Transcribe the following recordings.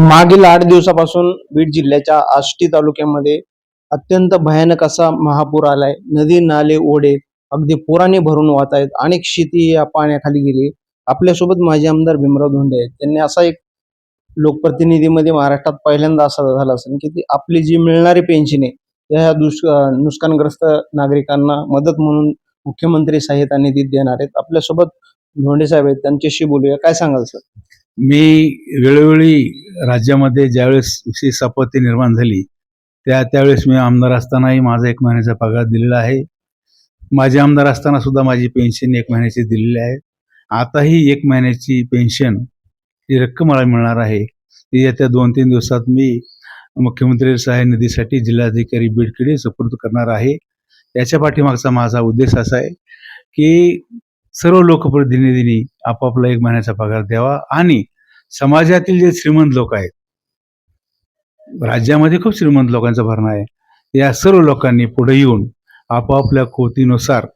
मागील आठ दिवसापासून बीड जिल्ह्याच्या आष्टी तालुक्यामध्ये अत्यंत भयानक असा महापूर आलाय. नदी नाले ओढे अगदी पुराने भरून वाहत आहेत. अनेक शेती या पाण्याखाली गेली. आपल्यासोबत माजी आमदार भीमराव धोंडे आहेत. त्यांनी असा एक लोकप्रतिनिधीमध्ये महाराष्ट्रात पहिल्यांदा असा झाला असेल की ती आपली जी मिळणारी पेन्शन आहे त्या दुष् नुकसानग्रस्त नागरिकांना मदत म्हणून मुख्यमंत्री सहाय्यता निधी देणार आहेत. आपल्यासोबत धोंडे साहेब आहेत. त्यांच्याशी बोलूया. काय सांगाल सर? मी वेळोवेळी राज्यामध्ये ज्यावेळेस विशेष आपत्ती निर्माण झाली त्या त्यावेळेस मी आमदार असतानाही माझा एक महिन्याचा पगार दिलेला आहे. माझे आमदार असताना सुद्धा माझी पेन्शन एक महिन्याची दिलेली आहे. आताही एक महिन्याची पेन्शन ही रक्कम मला मिळणार आहे. ती येत्या दोन तीन दिवसात मी मुख्यमंत्री सहाय्य निधीसाठी जिल्हाधिकारी बीडकडे सुपूर्द करणार आहे. याच्या पाठीमागचा माझा उद्देश असा आहे की सर्व लोकप्रतिनिधींनी आपापला एक महिन्याचा पगार द्यावा आणि समाजातील जे श्रीमंत लोक आहेत राज्यामध्ये खूप श्रीमंत लोकांचा भरणा आहे. या सर्व लोकांनी पुढे येऊन आपापल्या कोतीनुसार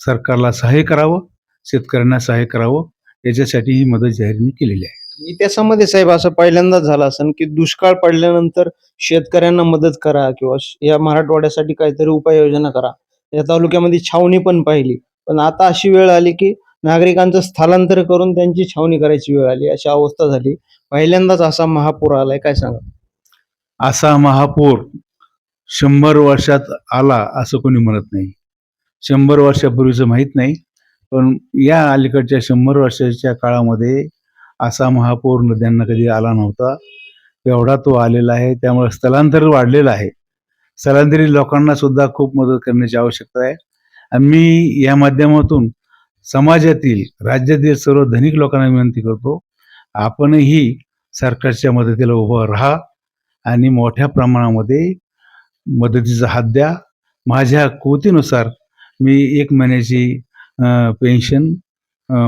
सरकारला सहाय्य करावं शेतकऱ्यांना सहाय्य करावं याच्यासाठी ही मदत जाहीर मी केलेली आहे. इतिहासामध्ये साहेब असं पहिल्यांदाच झालं असेल की दुष्काळ पडल्यानंतर शेतकऱ्यांना मदत करा किंवा या मराठवाड्यासाठी काहीतरी उपाययोजना करा. या तालुक्यामध्ये छावणी पण पाहिली. पण आता अशी वेळ आली की नागरिकांचं स्थलांतर करून त्यांची छावणी करायची वेळ आली अशी अवस्था झाली. पहिल्यांदाच असा महापूर आलाय काय सांगा? असा महापूर शंभर वर्षात आला असं कोणी म्हणत नाही. शंभर वर्षापूर्वीचं माहीत नाही पण या अलीकडच्या शंभर वर्षाच्या काळामध्ये असा महापूर नद्यांना कधी आला नव्हता. एवढा तो आलेला आहे त्यामुळे स्थलांतर वाढलेलं आहे. स्थलांतरित लोकांना सुद्धा खूप मदत करण्याची आवश्यकता आहे. मी या माध्यमातून समाजातील राज्यातील सर्व धनिक लोकांना विनंती करतो आपणही सरकारच्या मदतीला उभं राहा आणि मोठ्या प्रमाणामध्ये मदतीचा हात द्या. माझ्या कुवतीनुसार मी एक महिन्याची पेन्शन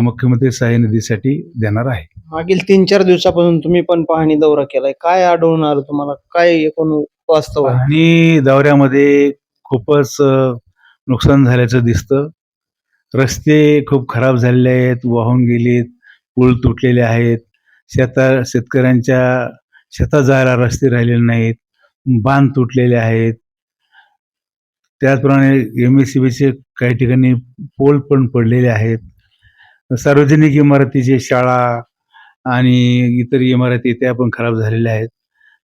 मुख्यमंत्री सहाय्य निधीसाठी देणार आहे. मागील तीन चार दिवसापासून तुम्ही पण पाहणी दौरा केलाय. काय आढळून आलं तुम्हाला? काय एकूण वास्तव आणि दौऱ्यामध्ये खूपच नुकसान झाल्याचं दिसतं. रस्ते खूप खराब झालेले आहेत वाहून गेलेत पूल तुटलेले आहेत. शेता शेतकऱ्यांच्या शेतात जायला रस्ते राहिलेले नाहीत बांध तुटलेले आहेत. त्याचप्रमाणे एम एस सी बीचे काही ठिकाणी पोल पण पडलेले आहेत. सार्वजनिक इमारतीचे शाळा आणि इतर इमारती त्या पण खराब झालेल्या आहेत.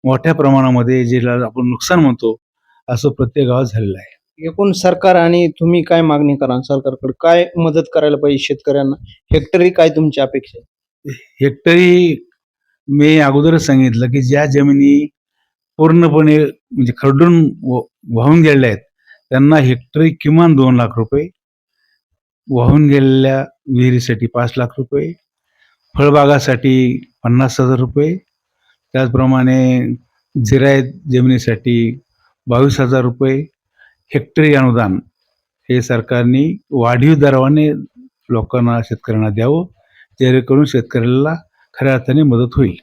मोठ्या प्रमाणामध्ये जे ला- आपण नुकसान म्हणतो असं प्रत्येक गावात झालेलं आहे. एकूण सरकार आणि तुम्ही काय मागणी करा सरकारकडे काय मदत करायला पाहिजे शेतकऱ्यांना हेक्टरी काय तुमची अपेक्षा आहे? हेक्टरी मी अगोदरच सांगितलं की ज्या जमिनी पूर्णपणे म्हणजे खरडून व- वाहून गेलेल्या आहेत त्यांना हेक्टरी किमान दोन लाख रुपये वाहून गेलेल्या विहिरीसाठी पाच लाख रुपये फळबागासाठी पन्नास हजार रुपये त्याचप्रमाणे जिरायत जमिनीसाठी बावीस हजार रुपये हेक्टरी अनुदान हे सरकारने वाढीव दराने लोकांना शेतकऱ्यांना द्यावं जेणेकरून शेतकऱ्याला खऱ्या अर्थाने मदत होईल.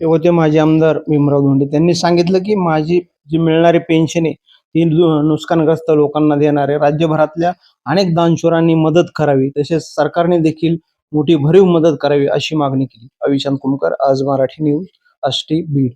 ते होते माझे आमदार भीमराव धोंडे. त्यांनी सांगितलं की माझी जी मिळणारी पेन्शन आहे ती नु- नुकसानग्रस्त लोकांना देणार आहे. राज्यभरातल्या अनेक दानशूरांनी मदत करावी तसेच सरकारने देखील मोठी भरीव मदत करावी अशी मागणी केली. अविशांत कुमकर आज मराठी न्यूज आष्टी बीड.